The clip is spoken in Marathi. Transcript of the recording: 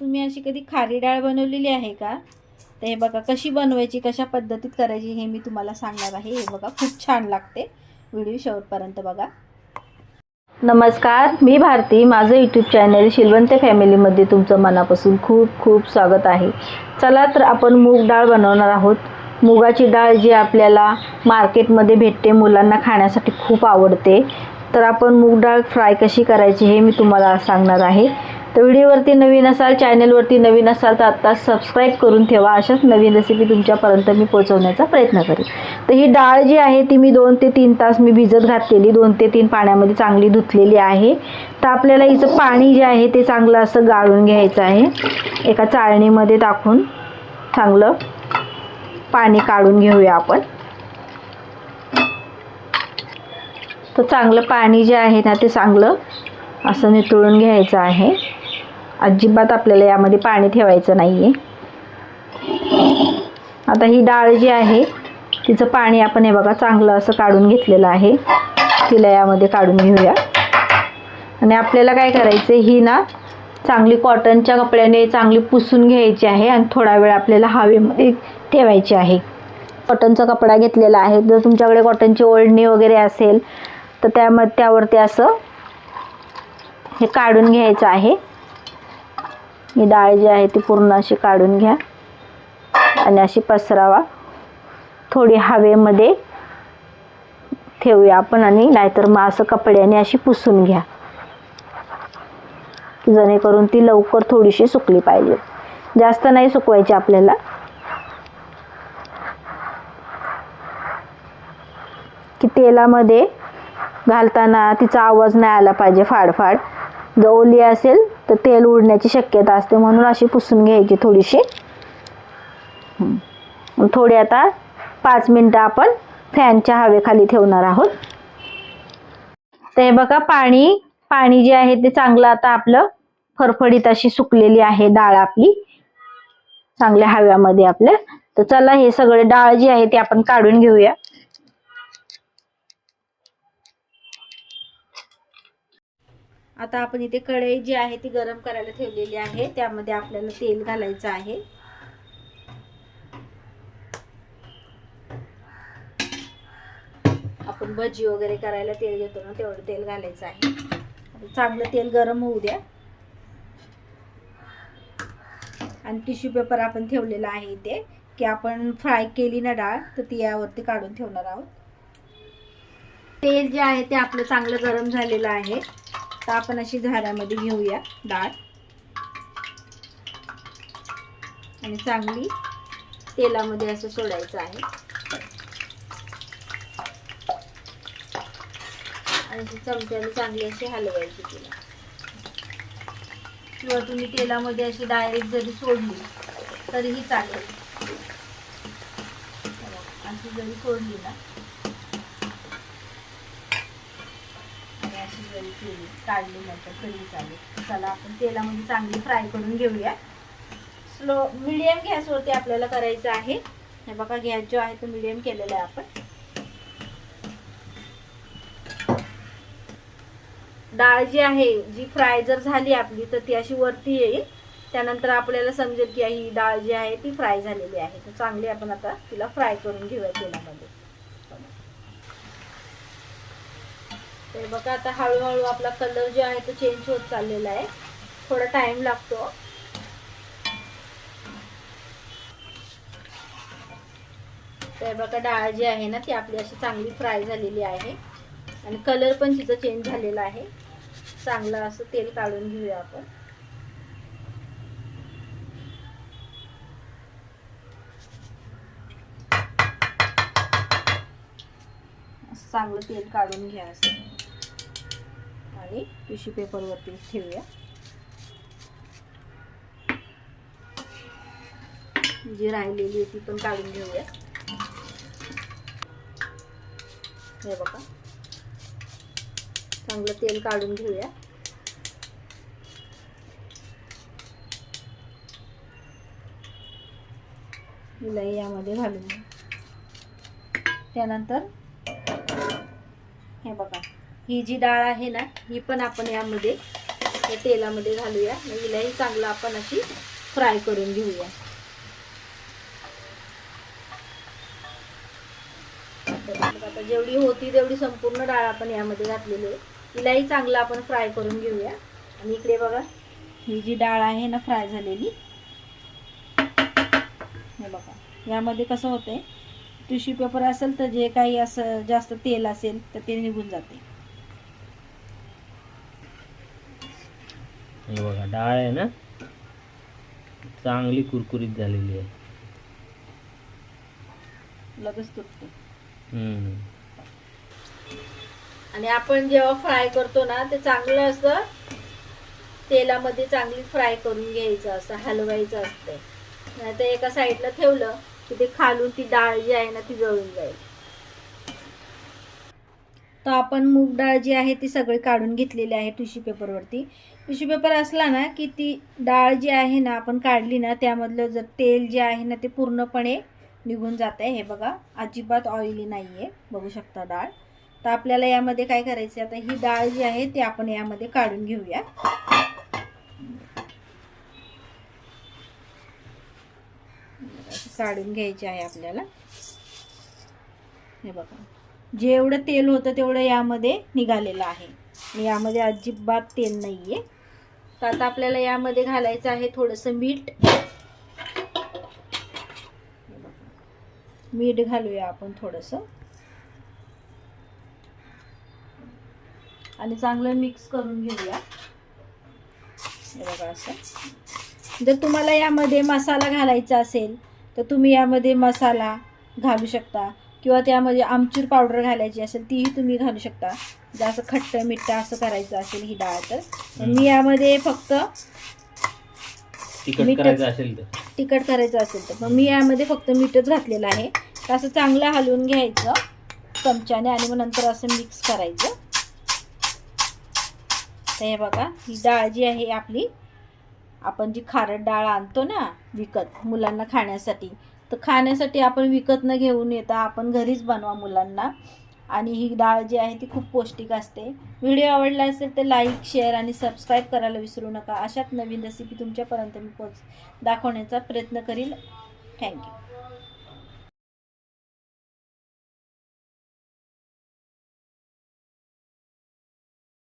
तुम्ही अशी कधी खारी डाळ बनवलेली आहे का? तर हे बघा कशी बनवायची कशा पद्धतीत करायची हे मी तुम्हाला सांगणार आहे. हे बघा खूप छान लागते. व्हिडिओ शेवटपर्यंत बघा. नमस्कार मी भारती. माझं यूट्यूब चॅनल शिलवंत फॅमिलीमध्ये तुमचं मनापासून खूप खूप स्वागत आहे. चला तर आपण मूग डाळ बनवणार आहोत. मुगाची डाळ जी आपल्याला मार्केटमध्ये भेटते मुलांना खाण्यासाठी खूप आवडते. तर आपण मूग डाळ फ्राय कशी करायची हे मी तुम्हाला सांगणार आहे. तर व्हिडिओवरती नवीन असाल चॅनलवरती नवीन असाल तर आत्ता सबस्क्राईब करून ठेवा. अशाच नवीन रेसिपी तुमच्यापर्यंत मी पोहोचवण्याचा प्रयत्न करेन. तर ही डाळ जी आहे ती मी दोन ते तीन तास मी भिजत घातलेली. दोन ते तीन पाण्यामध्ये चांगली धुतलेली आहे. तर आपल्याला हिचं पाणी जे आहे ते चांगलं असं गाळून घ्यायचं आहे. एका चाळणीमध्ये टाकून चांगलं पाणी काढून घेऊया आपण. तर चांगलं पाणी जे आहे ना ते चांगलं असं नितळून घ्यायचं आहे. अजिबात आपल्याला यामध्ये पाणी ठेवायचं नाही आहे आता ही डाळ जी आहे तिचं पाणी आपण हे बघा चांगलं असं काढून घेतलेलं आहे. तिला यामध्ये काढून घेऊया. आणि आपल्याला काय करायचं ही ना चांगली कॉटनच्या कपड्याने चांगली पुसून घ्यायची आहे आणि थोडा वेळ आपल्याला हवेमध्ये ठेवायची आहे. कॉटनचा कपडा घेतलेला आहे. जर तुमच्याकडे कॉटनची ओढणी वगैरे असेल तर त्यामध्ये त्यावरती असं हे काढून घ्यायचं आहे. ही डाळ जी आहे ती पूर्ण अशी काढून घ्या. आणि अशी पसरावा. थोडी हवेमध्ये ठेवूया आपण आणि नाहीतर मग असं कपड्याने अशी पुसून घ्या. जेणेकरून ती लवकर थोडीशी सुकली पाहिजे. जास्त नाही सुकवायची आपल्याला. की तेलामध्ये घालताना तिचा आवाज नाही आला पाहिजे फाडफाड. जर ओली असेल तर तेल उडण्याची शक्यता असते म्हणून अशी पुसून घ्यायची थोडीशी. थोडी आता पाच मिनटं आपण फॅनच्या हवेखाली ठेवणार आहोत. तर हे बघा पाणी पाणी जे आहे ते चांगलं आता आपलं फरफडीत अशी सुकलेली आहे डाळ आपली. चांगल्या हव्यामध्ये आपल्या. तर चला हे सगळे डाळ जी आहे ती आपण काढून घेऊया. आता आपण इथे कढई जी आहे ती गरम करायला ठेवलेली आहे. त्यामध्ये आपल्याला तेल घालायचं आहे. आपण भजी वगैरे करायला तेल घेतो ना तेवढं तेल घालायचं आहे. चांगलं तेल गरम होऊ द्या. आणि टिश्यू पेपर आपण ठेवलेला आहे इथे की आपण फ्राय केली ना डाळ तर ती यावरती काढून ठेवणार आहोत. तेल जे आहे ते आपलं चांगलं गरम झालेलं आहे. तर आपण अशी झाऱ्यामध्ये घेऊया डाळ. आणि चांगली तेलामध्ये असं सोडायचं आहे. आणि चमच्याने चांगली अशी हलवायची तिला. किंवा तुम्ही तेलामध्ये अशी डायरेक्ट जरी सोडली तरीही चालेल. अशी जरी सोडली ना वगैरे केली काढली नंतर तरी चालेल. चला आपण तेलामध्ये चांगली फ्राय करून घेऊया. स्लो मिडियम गॅसवरती आपल्याला करायचं आहे. हे बघा गॅस जो आहे तो मिडियम केलेला आहे आपण. डाळ जी आहे जी फ्राय जर झाली आपली तर ती अशी वरती येईल. त्यानंतर आपल्याला समजेल की ही डाळ जी आहे ती फ्राय झालेली आहे. तर चांगली आपण आता तिला फ्राय करून घेऊया तेलामध्ये. तर बघा आता हळूहळू आपला कलर जो आहे तो चेंज होत चाललेला आहे. थोडा टाइम लागतो. तर बघा डाळ जी आहे ना ती आपली अशी चांगली फ्राय झालेली आहे. आणि कलर पण तिचा चेंज झालेला आहे. चांगलं असं तेल काढून घेऊया आपण. चांगलं तेल काढून घ्या असं. आणि टिश्यू पेपरवरती ठेवूया. जी राहिलेली आहे ती पण काढून घेऊया. हे बघा. चांगलं तेल काढून घेऊया. हिलाही यामध्ये घालून त्यानंतर हे बघा. ही जी डाळ आहे ना ही पण आपण यामध्ये या तेलामध्ये घालूया. मग हिलाही चांगलं आपण अशी फ्राय करून घेऊया. आता जेवढी होती तेवढी संपूर्ण डाळ आपण यामध्ये घातलेली आहे. तिलाही चांगलं आपण फ्राय करून घेऊया. आणि इकडे बघा ही जी डाळ आहे ना फ्राय झालेली. हे बघा यामध्ये कसं होतंय टिश्यू पेपर असेल तर जे काही असं जास्त तेल असेल तर ते निघून जाते. हे बघा डाळ आहे ना? चांगली कुरकुरीत झालेली आहे. लगेच तुटते. आणि आपण जेव्हा फ्राय करतो ना ते चांगलं असं तेलामध्ये चांगली फ्राय करून घ्यायचं असं हलवायचं असतं नाही तर एका साईडला ठेवलं की ते खालून ती डाळ जी आहे ना ती जळून जाईल. तर आपण मूग डाळ जी आहे ती सगळी काढून घेतलेली आहे टिश्यू पेपरवरती. टिश्यू पेपर असला ना की ती डाळ जी आहे ना आपण काढली ना त्यामधलं जर तेल जे आहे ना ते पूर्णपणे निघून जात आहे हे बघा अजिबात ऑइली नाही आहे बघू शकता डाळ. तर आपल्याला यामध्ये काय करायचं आता ही डाळ जी आहे ती आपण यामध्ये काढून घेऊया. काढून घ्यायची आहे आपल्याला. हे बघा. जेवढं तेल होतं तेवढं यामध्ये निघालेलं आहे. यामध्ये अजिबात तेल नाही आहे तर आता आपल्याला यामध्ये घालायचं आहे थोडंसं मीठ. मीठ घालूया आपण थोडंसं. आणि चांगलं मिक्स करून घेऊया. हे बघा असं. जर तुम्हाला यामध्ये मसाला घालायचा असेल तर तुम्ही यामध्ये मसाला घालू शकता. किंवा त्यामध्ये आमचूर पावडर घालायची असेल तीही तुम्ही घालू शकता. जसं खट्ट मिठ्ठ असं करायचं असेल ही डाळ तर. मी यामध्ये फक्त तिखट मीठच. करायचं असेल तर. तिखट करायचं असेल तर. मग मी यामध्ये फक्त मीठच घातलेलं आहे. तर असं चांगलं हलवून घ्यायचं चमच्याने आणि मग नंतर असं मिक्स करायचं. तर हे बघा ही डाळ जी आहे आपली आपण जी खारट डाळ आणतो ना विकत मुलांना खाण्यासाठी तर खाण्यासाठी आपण विकत न घेऊन येता आपण घरीच बनवा मुलांना. आणि ही डाळ जी आहे ती खूप पौष्टिक असते. व्हिडिओ आवडला असेल तर लाईक शेअर आणि सबस्क्राईब करायला विसरू नका. अशाच नवीन रेसिपी तुमच्यापर्यंत मी पोच दाखवण्याचा प्रयत्न करील. थँक्यू